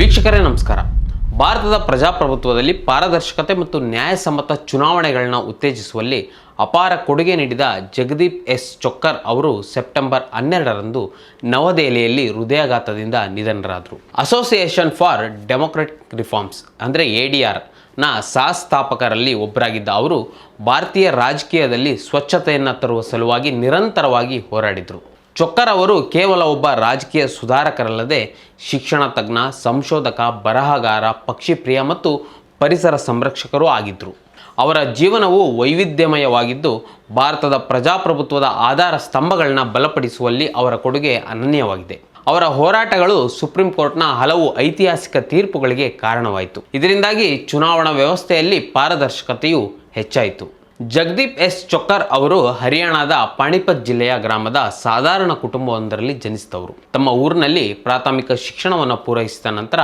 ವೀಕ್ಷಕರೇ, ನಮಸ್ಕಾರ. ಭಾರತದ ಪ್ರಜಾಪ್ರಭುತ್ವದಲ್ಲಿ ಪಾರದರ್ಶಕತೆ ಮತ್ತು ನ್ಯಾಯಸಮ್ಮತ ಚುನಾವಣೆಗಳನ್ನ ಉತ್ತೇಜಿಸುವಲ್ಲಿ ಅಪಾರ ಕೊಡುಗೆ ನೀಡಿದ ಜಗದೀಪ್ ಎಸ್ ಚೊಕ್ಕರ್ ಅವರು ಸೆಪ್ಟೆಂಬರ್ ಹನ್ನೆರಡರಂದು ನವದೆಹಲಿಯಲ್ಲಿ ಹೃದಯಾಘಾತದಿಂದ ನಿಧನರಾದರು. ಅಸೋಸಿಯೇಷನ್ ಫಾರ್ ಡೆಮೊಕ್ರೆಟಿಕ್ ರಿಫಾರ್ಮ್ಸ್ ಅಂದರೆ ಎ ಡಿ ಆರ್ನ ಸಹಸ್ಥಾಪಕರಲ್ಲಿ ಒಬ್ಬರಾಗಿದ್ದ ಅವರು ಭಾರತೀಯ ರಾಜಕೀಯದಲ್ಲಿ ಸ್ವಚ್ಛತೆಯನ್ನು ತರುವ ಸಲುವಾಗಿ ನಿರಂತರವಾಗಿ ಹೋರಾಡಿದರು. ಚೊಕ್ಕರ್ ಅವರು ಕೇವಲ ಒಬ್ಬ ರಾಜಕೀಯ ಸುಧಾರಕರಲ್ಲದೆ ಶಿಕ್ಷಣ ತಜ್ಞ, ಸಂಶೋಧಕ, ಬರಹಗಾರ, ಪಕ್ಷಿಪ್ರಿಯ ಮತ್ತು ಪರಿಸರ ಸಂರಕ್ಷಕರೂ ಆಗಿದ್ದರು ಅವರ ಜೀವನವು ವೈವಿಧ್ಯಮಯವಾಗಿದ್ದು, ಭಾರತದ ಪ್ರಜಾಪ್ರಭುತ್ವದ ಆಧಾರ ಸ್ತಂಭಗಳನ್ನ ಬಲಪಡಿಸುವಲ್ಲಿ ಅವರ ಕೊಡುಗೆ ಅನನ್ಯವಾಗಿದೆ. ಅವರ ಹೋರಾಟಗಳು ಸುಪ್ರೀಂ ಕೋರ್ಟ್ನ ಹಲವು ಐತಿಹಾಸಿಕ ತೀರ್ಪುಗಳಿಗೆ ಕಾರಣವಾಯಿತು. ಇದರಿಂದಾಗಿ ಚುನಾವಣಾ ವ್ಯವಸ್ಥೆಯಲ್ಲಿ ಪಾರದರ್ಶಕತೆಯು ಹೆಚ್ಚಾಯಿತು. ಜಗದೀಪ್ ಎಸ್ ಚೊಕ್ಕರ್ ಅವರು ಹರಿಯಾಣದ ಪಾಣಿಪತ್ ಜಿಲ್ಲೆಯ ಗ್ರಾಮದ ಸಾಧಾರಣ ಕುಟುಂಬವೊಂದರಲ್ಲಿ ಜನಿಸಿದವರು. ತಮ್ಮ ಊರಿನಲ್ಲಿ ಪ್ರಾಥಮಿಕ ಶಿಕ್ಷಣವನ್ನು ಪೂರೈಸಿದ ನಂತರ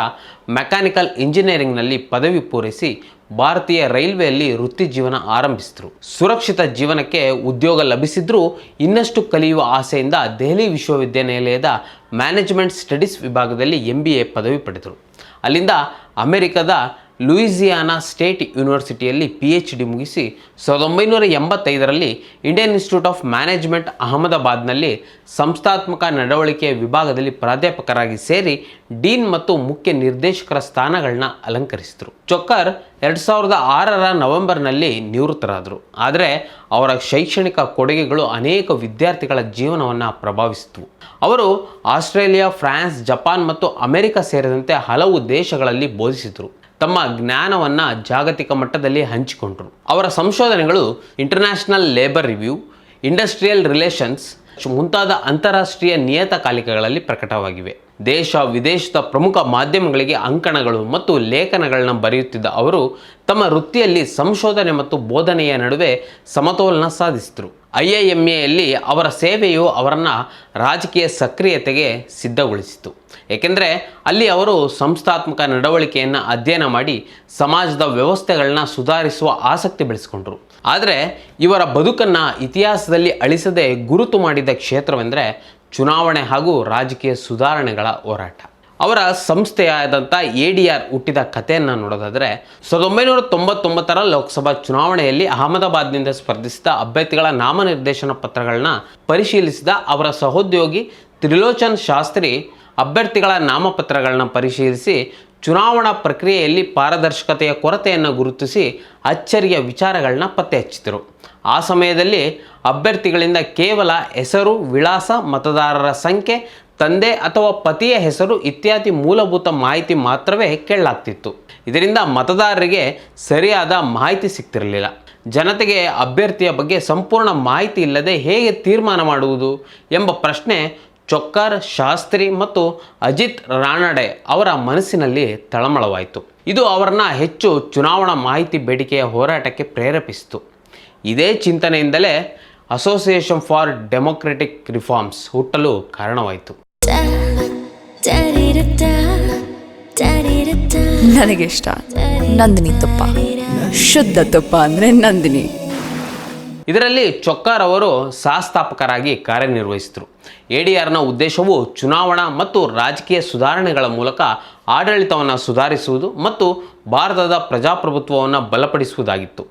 ಮೆಕ್ಯಾನಿಕಲ್ ಇಂಜಿನಿಯರಿಂಗ್ನಲ್ಲಿ ಪದವಿ ಪೂರೈಸಿ ಭಾರತೀಯ ರೈಲ್ವೆಯಲ್ಲಿ ವೃತ್ತಿ ಜೀವನ ಆರಂಭಿಸಿದರು. ಸುರಕ್ಷಿತ ಜೀವನಕ್ಕೆ ಉದ್ಯೋಗ ಲಭಿಸಿದ್ರೂ ಇನ್ನಷ್ಟು ಕಲಿಯುವ ಆಸೆಯಿಂದ ದೆಹಲಿ ವಿಶ್ವವಿದ್ಯಾನಿಲಯದ ಮ್ಯಾನೇಜ್ಮೆಂಟ್ ಸ್ಟಡೀಸ್ ವಿಭಾಗದಲ್ಲಿ ಎಂ ಬಿ ಎ ಪದವಿ ಪಡೆದರು. ಅಲ್ಲಿಂದ ಅಮೆರಿಕದ ಲೂಯಿಸಿಯಾನಾ ಸ್ಟೇಟ್ ಯೂನಿವರ್ಸಿಟಿಯಲ್ಲಿ ಪಿ ಎಚ್ ಡಿ ಮುಗಿಸಿ ಸಾವಿರದ ಒಂಬೈನೂರ ಎಂಬತ್ತೈದರಲ್ಲಿ ಇಂಡಿಯನ್ ಇನ್ಸ್ಟಿಟ್ಯೂಟ್ ಆಫ್ ಮ್ಯಾನೇಜ್ಮೆಂಟ್ ಅಹಮದಾಬಾದ್ನಲ್ಲಿ ಸಂಸ್ಥಾತ್ಮಕ ನಡವಳಿಕೆಯ ವಿಭಾಗದಲ್ಲಿ ಪ್ರಾಧ್ಯಾಪಕರಾಗಿ ಸೇರಿ ಡೀನ್ ಮತ್ತು ಮುಖ್ಯ ನಿರ್ದೇಶಕರ ಸ್ಥಾನಗಳನ್ನ ಅಲಂಕರಿಸಿದರು. ಚೊಕ್ಕರ್ ಎರಡು ಸಾವಿರದ ಆರರ ನವೆಂಬರ್ನಲ್ಲಿ ನಿವೃತ್ತರಾದರು. ಆದರೆ ಅವರ ಶೈಕ್ಷಣಿಕ ಕೊಡುಗೆಗಳು ಅನೇಕ ವಿದ್ಯಾರ್ಥಿಗಳ ಜೀವನವನ್ನು ಪ್ರಭಾವಿಸಿತು ಅವರು ಆಸ್ಟ್ರೇಲಿಯಾ, ಫ್ರಾನ್ಸ್, ಜಪಾನ್ ಮತ್ತು ಅಮೆರಿಕ ಸೇರಿದಂತೆ ಹಲವು ದೇಶಗಳಲ್ಲಿ ಬೋಧಿಸಿದರು. ತಮ್ಮ ಜ್ಞಾನವನ್ನು ಜಾಗತಿಕ ಮಟ್ಟದಲ್ಲಿ ಹಂಚಿಕೊಂಡರು. ಅವರ ಸಂಶೋಧನೆಗಳು international labour review industrial relations ಮುಂತಾದ ಅಂತಾರಾಷ್ಟ್ರೀಯ ನಿಯತಕಾಲಿಕೆಗಳಲ್ಲಿ ಪ್ರಕಟವಾಗಿವೆ. ದೇಶ ವಿದೇಶದ ಪ್ರಮುಖ ಮಾಧ್ಯಮಗಳಿಗೆ ಅಂಕಣಗಳು ಮತ್ತು ಲೇಖನಗಳನ್ನು ಬರೆಯುತ್ತಿದ್ದ ಅವರು ತಮ್ಮ ವೃತ್ತಿಯಲ್ಲಿ ಸಂಶೋಧನೆ ಮತ್ತು ಬೋಧನೆಯ ನಡುವೆ ಸಮತೋಲನ ಸಾಧಿಸಿದರು. ಐ ಐ ಎಂ ಎಯಲ್ಲಿ ಅವರ ಸೇವೆಯು ಅವರನ್ನು ರಾಜಕೀಯ ಸಕ್ರಿಯತೆಗೆ ಸಿದ್ಧಗೊಳಿಸಿತು ಏಕೆಂದರೆ ಅಲ್ಲಿ ಅವರು ಸಂಸ್ಥಾತ್ಮಕ ನಡವಳಿಕೆಯನ್ನು ಅಧ್ಯಯನ ಮಾಡಿ ಸಮಾಜದ ವ್ಯವಸ್ಥೆಗಳನ್ನ ಸುಧಾರಿಸುವ ಆಸಕ್ತಿ ಬೆಳೆಸಿಕೊಂಡರು. ಆದರೆ ಇವರ ಬದುಕನ್ನು ಇತಿಹಾಸದಲ್ಲಿ ಅಳಿಸದೆ ಗುರುತು ಮಾಡಿದ ಕ್ಷೇತ್ರವೆಂದರೆ ಚುನಾವಣೆ ಹಾಗೂ ರಾಜಕೀಯ ಸುಧಾರಣೆಗಳ ಹೋರಾಟ. ಅವರ ಸಂಸ್ಥೆಯಾದಂಥ ಎ ಡಿ ಆರ್ ಹುಟ್ಟಿದ ಕಥೆಯನ್ನು ನೋಡೋದಾದರೆ, ಸಾವಿರದ ಒಂಬೈನೂರ ತೊಂಬತ್ತೊಂಬತ್ತರ ಲೋಕಸಭಾ ಚುನಾವಣೆಯಲ್ಲಿ ಅಹಮದಾಬಾದ್ನಿಂದ ಸ್ಪರ್ಧಿಸಿದ ಅಭ್ಯರ್ಥಿಗಳ ನಾಮನಿರ್ದೇಶನ ಪತ್ರಗಳನ್ನ ಪರಿಶೀಲಿಸಿದ ಅವರ ಸಹೋದ್ಯೋಗಿ ತ್ರಿಲೋಚನ್ ಶಾಸ್ತ್ರಿ ಅಭ್ಯರ್ಥಿಗಳ ನಾಮಪತ್ರಗಳನ್ನ ಪರಿಶೀಲಿಸಿ ಚುನಾವಣಾ ಪ್ರಕ್ರಿಯೆಯಲ್ಲಿ ಪಾರದರ್ಶಕತೆಯ ಕೊರತೆಯನ್ನು ಗುರುತಿಸಿ ಅಚ್ಚರಿಯ ವಿಚಾರಗಳನ್ನ ಪತ್ತೆ ಹಚ್ಚಿದರು ಆ ಸಮಯದಲ್ಲಿ ಅಭ್ಯರ್ಥಿಗಳಿಂದ ಕೇವಲ ಹೆಸರು, ವಿಳಾಸ, ಮತದಾರರ ಸಂಖ್ಯೆ, ತಂದೆ ಅಥವಾ ಪತಿಯ ಹೆಸರು ಇತ್ಯಾದಿ ಮೂಲಭೂತ ಮಾಹಿತಿ ಮಾತ್ರವೇ ಕೇಳಲಾಗ್ತಿತ್ತು. ಇದರಿಂದ ಮತದಾರರಿಗೆ ಸರಿಯಾದ ಮಾಹಿತಿ ಸಿಗ್ತಿರಲಿಲ್ಲ. ಜನತೆಗೆ ಅಭ್ಯರ್ಥಿಯ ಬಗ್ಗೆ ಸಂಪೂರ್ಣ ಮಾಹಿತಿ ಇಲ್ಲದೆ ಹೇಗೆ ತೀರ್ಮಾನ ಮಾಡುವುದು ಎಂಬ ಪ್ರಶ್ನೆ ಚೊಕ್ಕರ್ ಶಾಸ್ತ್ರಿ ಮತ್ತು ಅಜಿತ್ ರಾಣಡೆ ಅವರ ಮನಸ್ಸಿನಲ್ಲಿ ತಳಮಳವಾಯಿತು. ಇದು ಅವರನ್ನ ಹೆಚ್ಚು ಚುನಾವಣಾ ಮಾಹಿತಿ ಬೇಡಿಕೆಯ ಹೋರಾಟಕ್ಕೆ ಪ್ರೇರೇಪಿಸಿತು. ಇದೇ ಚಿಂತನೆಯಿಂದಲೇ ಅಸೋಸಿಯೇಷನ್ ಫಾರ್ ಡೆಮೊಕ್ರೆಟಿಕ್ ರಿಫಾರ್ಮ್ಸ್ ಹುಟ್ಟಲು ಕಾರಣವಾಯಿತು. ನನಗೆ ಇಷ್ಟ. ನಂದಿನಿ ತುಪ್ಪ. ಶುದ್ಧ ತುಪ್ಪ ಅಂದರೆ ನಂದಿನಿ. ಇದರಲ್ಲಿ ಚೊಕ್ಕಾರ್ ಅವರು ಸಹಸ್ಥಾಪಕರಾಗಿ ಕಾರ್ಯನಿರ್ವಹಿಸಿದರು. ಎ ಡಿ ಆರ್ನ ಉದ್ದೇಶವು ಚುನಾವಣಾ ಮತ್ತು ರಾಜಕೀಯ ಸುಧಾರಣೆಗಳ ಮೂಲಕ ಆಡಳಿತವನ್ನು ಸುಧಾರಿಸುವುದು ಮತ್ತು ಭಾರತದ ಪ್ರಜಾಪ್ರಭುತ್ವವನ್ನು ಬಲಪಡಿಸುವುದಾಗಿತ್ತು.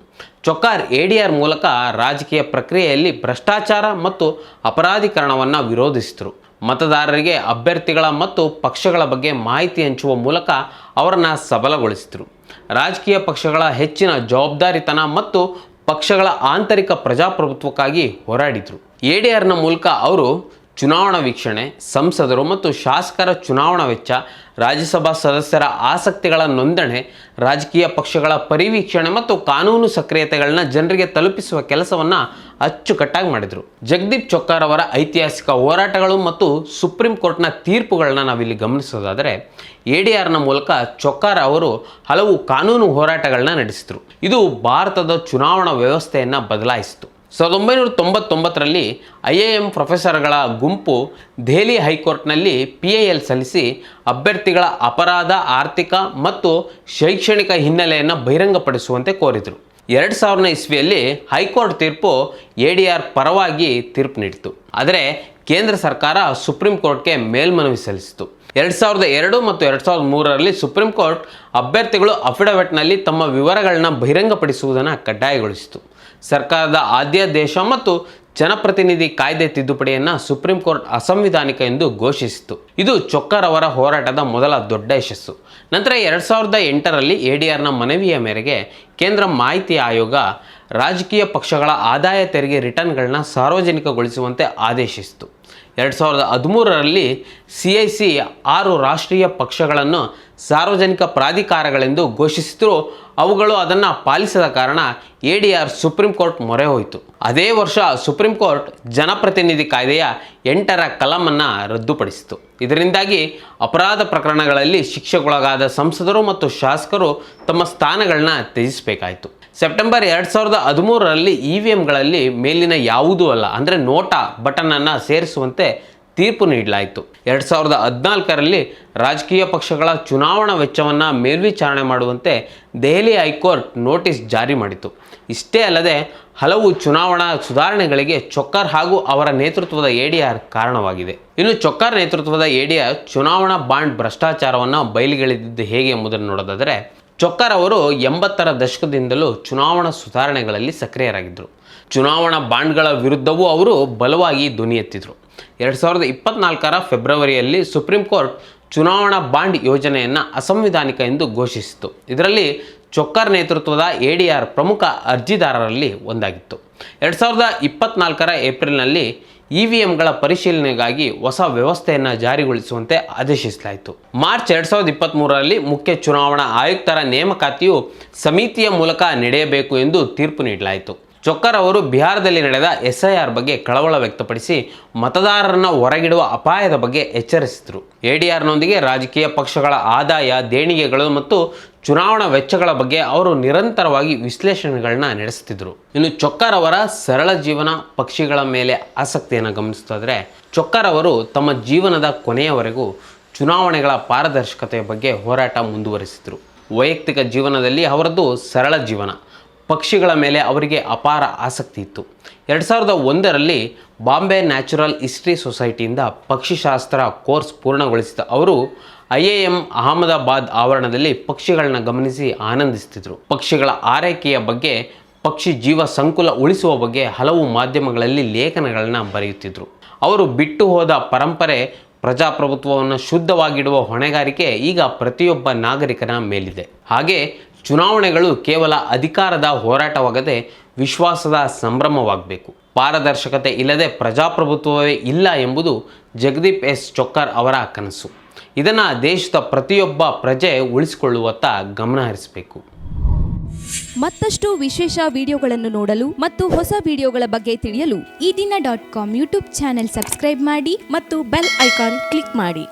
ಚೊಕ್ಕಾರ್ ಎ ಡಿ ಆರ್ ಮೂಲಕ ರಾಜಕೀಯ ಪ್ರಕ್ರಿಯೆಯಲ್ಲಿ ಭ್ರಷ್ಟಾಚಾರ ಮತ್ತು ಅಪರಾಧೀಕರಣವನ್ನು ವಿರೋಧಿಸಿದರು. ಮತದಾರರಿಗೆ ಅಭ್ಯರ್ಥಿಗಳ ಮತ್ತು ಪಕ್ಷಗಳ ಬಗ್ಗೆ ಮಾಹಿತಿ ಹಂಚುವ ಮೂಲಕ ಅವರನ್ನು ಸಬಲಗೊಳಿಸಿದರು. ರಾಜಕೀಯ ಪಕ್ಷಗಳ ಹೆಚ್ಚಿನ ಜವಾಬ್ದಾರಿತನ ಮತ್ತು ಪಕ್ಷಗಳ ಆಂತರಿಕ ಪ್ರಜಾಪ್ರಭುತ್ವಕ್ಕಾಗಿ ಹೋರಾಡಿದರು. ಎ ಡಿ ಆರ್ನ ಮೂಲಕ ಅವರು ಚುನಾವಣಾ ವೀಕ್ಷಣೆ, ಸಂಸದರು ಮತ್ತು ಶಾಸಕರ ಚುನಾವಣಾ ವೆಚ್ಚ, ರಾಜ್ಯಸಭಾ ಸದಸ್ಯರ ಆಸಕ್ತಿಗಳ ನೋಂದಣಿ, ರಾಜಕೀಯ ಪಕ್ಷಗಳ ಪರಿವೀಕ್ಷಣೆ ಮತ್ತು ಕಾನೂನು ಸಕ್ರಿಯತೆಗಳನ್ನ ಜನರಿಗೆ ತಲುಪಿಸುವ ಕೆಲಸವನ್ನು ಅಚ್ಚುಕಟ್ಟಾಗಿ ಮಾಡಿದರು. ಜಗದೀಪ್ ಚೊಕ್ಕಾರ್ ಅವರ ಐತಿಹಾಸಿಕ ಹೋರಾಟಗಳು ಮತ್ತು ಸುಪ್ರೀಂ ಕೋರ್ಟ್ನ ತೀರ್ಪುಗಳನ್ನ ನಾವಿಲ್ಲಿ ಗಮನಿಸೋದಾದರೆ, ಎ ಡಿ ಆರ್ನ ಮೂಲಕ ಚೊಕ್ಕಾರ್ ಅವರು ಹಲವು ಕಾನೂನು ಹೋರಾಟಗಳನ್ನ ನಡೆಸಿದರು. ಇದು ಭಾರತದ ಚುನಾವಣಾ ವ್ಯವಸ್ಥೆಯನ್ನು ಬದಲಾಯಿಸಿತು. ಸಾವಿರದ ಒಂಬೈನೂರ ತೊಂಬತ್ತೊಂಬತ್ತರಲ್ಲಿ ಐ ಎ ಎಂ ಪ್ರೊಫೆಸರ್ಗಳ ಗುಂಪು ದೆಹಲಿ ಹೈಕೋರ್ಟ್ನಲ್ಲಿ ಪಿ ಎ ಎಲ್ ಸಲ್ಲಿಸಿ ಅಭ್ಯರ್ಥಿಗಳ ಅಪರಾಧ, ಆರ್ಥಿಕ ಮತ್ತು ಶೈಕ್ಷಣಿಕ ಹಿನ್ನೆಲೆಯನ್ನು ಬಹಿರಂಗಪಡಿಸುವಂತೆ ಕೋರಿದರು. ಎರಡು ಸಾವಿರನೇ ಇಸ್ವಿಯಲ್ಲಿ ಹೈಕೋರ್ಟ್ ತೀರ್ಪು ಎ ಡಿ ಆರ್ ಪರವಾಗಿ ತೀರ್ಪು ನೀಡಿತು ಆದರೆ ಕೇಂದ್ರ ಸರ್ಕಾರ ಸುಪ್ರೀಂ ಕೋರ್ಟ್ಗೆ ಮೇಲ್ಮನವಿ ಸಲ್ಲಿಸಿತು ಎರಡು ಸಾವಿರದ ಎರಡು ಮತ್ತು ಎರಡು ಸಾವಿರದ ಮೂರರಲ್ಲಿ ಸುಪ್ರೀಂ ಕೋರ್ಟ್ ಅಭ್ಯರ್ಥಿಗಳು ಅಫಿಡವಿಟ್ನಲ್ಲಿ ತಮ್ಮ ವಿವರಗಳನ್ನ ಬಹಿರಂಗಪಡಿಸುವುದನ್ನು ಕಡ್ಡಾಯಗೊಳಿಸಿತು ಸರ್ಕಾರದ ಆದ್ಯಾದೇಶ ಮತ್ತು ಜನಪ್ರತಿನಿಧಿ ಕಾಯ್ದೆ ತಿದ್ದುಪಡಿಯನ್ನು ಸುಪ್ರೀಂ ಕೋರ್ಟ್ ಅಸಂವಿಧಾನಿಕ ಎಂದು ಘೋಷಿಸಿತು ಇದು ಚೊಕ್ಕರ್ ಅವರ ಹೋರಾಟದ ಮೊದಲ ದೊಡ್ಡ ಯಶಸ್ಸು. ನಂತರ ಎರಡು ಸಾವಿರದ ಎಂಟರಲ್ಲಿ ಎ ಡಿ ಆರ್ನ ಮನವಿಯ ಮೇರೆಗೆ ಕೇಂದ್ರ ಮಾಹಿತಿ ಆಯೋಗ ರಾಜಕೀಯ ಪಕ್ಷಗಳ ಆದಾಯ ತೆರಿಗೆ ರಿಟರ್ನ್ಗಳನ್ನ ಸಾರ್ವಜನಿಕಗೊಳಿಸುವಂತೆ ಆದೇಶಿಸಿತು ಎರಡು ಸಾವಿರದ ಹದಿಮೂರರಲ್ಲಿ ಸಿ ಐ ಸಿ ಆರು ರಾಷ್ಟ್ರೀಯ ಪಕ್ಷಗಳನ್ನು ಸಾರ್ವಜನಿಕ ಪ್ರಾಧಿಕಾರಗಳೆಂದು ಘೋಷಿಸಿದರೂ ಅವುಗಳು ಅದನ್ನು ಪಾಲಿಸದ ಕಾರಣ A D R supreme court ಮೊರೆ ಹೋಯಿತು. ಅದೇ ವರ್ಷ ಸುಪ್ರೀಂ ಕೋರ್ಟ್ ಜನಪ್ರತಿನಿಧಿ ಕಾಯ್ದೆಯ ಎಂಟರ ಕಲಮನ್ನು ರದ್ದುಪಡಿಸಿತು ಇದರಿಂದಾಗಿ ಅಪರಾಧ ಪ್ರಕರಣಗಳಲ್ಲಿ ಶಿಕ್ಷೆಗೊಳಗಾದ ಸಂಸದರು ಮತ್ತು ಶಾಸಕರು ತಮ್ಮ ಸ್ಥಾನಗಳನ್ನ ತ್ಯಜಿಸಬೇಕಾಯಿತು. ಸೆಪ್ಟೆಂಬರ್ ಎರಡು ಸಾವಿರದ ಹದಿಮೂರರಲ್ಲಿ ಇ ವಿ ಎಮ್ಗಳಲ್ಲಿ ಮೇಲಿನ ಯಾವುದೂ ಅಲ್ಲ, ಅಂದರೆ ನೋಟಾ ಬಟನನ್ನು ಸೇರಿಸುವಂತೆ ತೀರ್ಪು ನೀಡಲಾಯಿತು. ಎರಡು ಸಾವಿರದ ಹದಿನಾಲ್ಕರಲ್ಲಿ ರಾಜಕೀಯ ಪಕ್ಷಗಳ ಚುನಾವಣಾ ವೆಚ್ಚವನ್ನು ಮೇಲ್ವಿಚಾರಣೆ ಮಾಡುವಂತೆ ದೆಹಲಿ ಹೈಕೋರ್ಟ್ ನೋಟಿಸ್ ಜಾರಿ ಮಾಡಿತು. ಇಷ್ಟೇ ಅಲ್ಲದೆ, ಹಲವು ಚುನಾವಣಾ ಸುಧಾರಣೆಗಳಿಗೆ ಚೊಕ್ಕರ್ ಹಾಗೂ ಅವರ ನೇತೃತ್ವದ ಎ ಡಿ ಆರ್ ಕಾರಣವಾಗಿದೆ. ಇನ್ನು ಚೊಕ್ಕರ್ ನೇತೃತ್ವದ ಎ ಡಿ ಆರ್ ಚುನಾವಣಾ ಬಾಂಡ್ ಭ್ರಷ್ಟಾಚಾರವನ್ನು ಬಯಲಿಗೆಳೆದಿದ್ದು ಹೇಗೆ ಎಂಬುದನ್ನು ನೋಡೋದಾದರೆ ಚೊಕ್ಕರ್ ಅವರು ಎಂಬತ್ತರ ದಶಕದಿಂದಲೂ ಚುನಾವಣಾ ಸುಧಾರಣೆಗಳಲ್ಲಿ ಸಕ್ರಿಯರಾಗಿದ್ದರು. ಚುನಾವಣಾ ಬಾಂಡ್ಗಳ ವಿರುದ್ಧವೂ ಅವರು ಬಲವಾಗಿ ಧ್ವನಿ ಎತ್ತಿದ್ರು. ಎರಡು ಸಾವಿರದ ಇಪ್ಪತ್ನಾಲ್ಕರ ಫೆಬ್ರವರಿಯಲ್ಲಿ ಸುಪ್ರೀಂ ಕೋರ್ಟ್ ಚುನಾವಣಾ ಬಾಂಡ್ ಯೋಜನೆಯನ್ನು ಅಸಂವಿಧಾನಿಕ ಎಂದು ಘೋಷಿಸಿತು ಇದರಲ್ಲಿ ಚೊಕ್ಕರ್ ನೇತೃತ್ವದ ಎ ಡಿ ಆರ್ ಪ್ರಮುಖ ಅರ್ಜಿದಾರರಲ್ಲಿ ಒಂದಾಗಿತ್ತು. ಎರಡು ಸಾವಿರದ ಇಪ್ಪತ್ನಾಲ್ಕರ ಏಪ್ರಿಲ್ನಲ್ಲಿ ಇ ವಿ ಪರಿಶೀಲನೆಗಾಗಿ ಹೊಸ ವ್ಯವಸ್ಥೆಯನ್ನು ಜಾರಿಗೊಳಿಸುವಂತೆ ಆದೇಶಿಸಲಾಯಿತು. ಮಾರ್ಚ್ ಎರಡು ಸಾವಿರದ ಇಪ್ಪತ್ತ್ಮೂರರಲ್ಲಿ ಮುಖ್ಯ ಚುನಾವಣಾ ಆಯುಕ್ತರ ನೇಮಕಾತಿಯು ಸಮಿತಿಯ ಮೂಲಕ ನಡೆಯಬೇಕು ಎಂದು ತೀರ್ಪು ನೀಡಲಾಯಿತು. ಚೊಕ್ಕರ್ ಅವರು ಬಿಹಾರದಲ್ಲಿ ನಡೆದ ಎಸ್ಐಆರ್ ಬಗ್ಗೆ ಕಳವಳ ವ್ಯಕ್ತಪಡಿಸಿ ಮತದಾರರನ್ನು ಹೊರಗಿಡುವ ಅಪಾಯದ ಬಗ್ಗೆ ಎಚ್ಚರಿಸಿದರು. ಎಡಿಆರ್ನೊಂದಿಗೆ ರಾಜಕೀಯ ಪಕ್ಷಗಳ ಆದಾಯ, ದೇಣಿಗೆಗಳು ಮತ್ತು ಚುನಾವಣಾ ವೆಚ್ಚಗಳ ಬಗ್ಗೆ ಅವರು ನಿರಂತರವಾಗಿ ವಿಶ್ಲೇಷಣೆಗಳನ್ನ ನಡೆಸುತ್ತಿದ್ದರು ಇನ್ನು ಚೊಕ್ಕರ್ ಅವರ ಸರಳ ಜೀವನ ಪಕ್ಷಿಗಳ ಮೇಲೆ ಆಸಕ್ತಿಯನ್ನು ಗಮನಿಸೋದಾದರೆ ಚೊಕ್ಕರ್ ಅವರು ತಮ್ಮ ಜೀವನದ ಕೊನೆಯವರೆಗೂ ಚುನಾವಣೆಗಳ ಪಾರದರ್ಶಕತೆಯ ಬಗ್ಗೆ ಹೋರಾಟ ಮುಂದುವರಿಸಿದರು. ವೈಯಕ್ತಿಕ ಜೀವನದಲ್ಲಿ ಅವರದ್ದು ಸರಳ ಜೀವನ. ಪಕ್ಷಿಗಳ ಮೇಲೆ ಅವರಿಗೆ ಅಪಾರ ಆಸಕ್ತಿ ಇತ್ತು. ಎರಡು ಸಾವಿರದ ಒಂದರಲ್ಲಿ ಬಾಂಬೆ ನ್ಯಾಚುರಲ್ ಹಿಸ್ಟ್ರಿ ಸೊಸೈಟಿಯಿಂದ ಪಕ್ಷಿಶಾಸ್ತ್ರ ಕೋರ್ಸ್ ಪೂರ್ಣಗೊಳಿಸಿದ ಅವರು ಐ ಎ ಎಂ ಅಹಮದಾಬಾದ್ ಆವರಣದಲ್ಲಿ ಪಕ್ಷಿಗಳನ್ನ ಗಮನಿಸಿ ಆನಂದಿಸ್ತಿದ್ರು ಪಕ್ಷಿಗಳ ಆರೈಕೆಯ ಬಗ್ಗೆ, ಪಕ್ಷಿ ಜೀವ ಸಂಕುಲ ಉಳಿಸುವ ಬಗ್ಗೆ ಹಲವು ಮಾಧ್ಯಮಗಳಲ್ಲಿ ಲೇಖನಗಳನ್ನು ಬರೆಯುತ್ತಿದ್ದರು ಅವರು ಬಿಟ್ಟು ಹೋದ ಪರಂಪರೆ, ಪ್ರಜಾಪ್ರಭುತ್ವವನ್ನು ಶುದ್ಧವಾಗಿಡುವ ಹೊಣೆಗಾರಿಕೆ ಈಗ ಪ್ರತಿಯೊಬ್ಬ ನಾಗರಿಕನ ಮೇಲಿದೆ. ಹಾಗೆ, ಚುನಾವಣೆಗಳು ಕೇವಲ ಅಧಿಕಾರದ ಹೋರಾಟವಾಗದೆ ವಿಶ್ವಾಸದ ಸಂಭ್ರಮವಾಗಬೇಕು. ಪಾರದರ್ಶಕತೆ ಇಲ್ಲದೆ ಪ್ರಜಾಪ್ರಭುತ್ವವೇ ಇಲ್ಲ ಎಂಬುದು ಜಗದೀಪ್ ಎಸ್ ಚೊಕ್ಕರ್ ಅವರ ಕನಸು. ಇದನ್ನು ದೇಶದ ಪ್ರತಿಯೊಬ್ಬ ಪ್ರಜೆ ಉಳಿಸಿಕೊಳ್ಳುವತ್ತ ಗಮನ ಹರಿಸಬೇಕು. ಮತ್ತಷ್ಟು ವಿಶೇಷ ವಿಡಿಯೋಗಳನ್ನು ನೋಡಲು ಮತ್ತು ಹೊಸ ವಿಡಿಯೋಗಳ ಬಗ್ಗೆ ತಿಳಿಯಲು Eedina dot com YouTube channel subscribe ಮಾಡಿ ಮತ್ತು ಬೆಲ್ ಐಕಾನ್ ಕ್ಲಿಕ್ ಮಾಡಿ.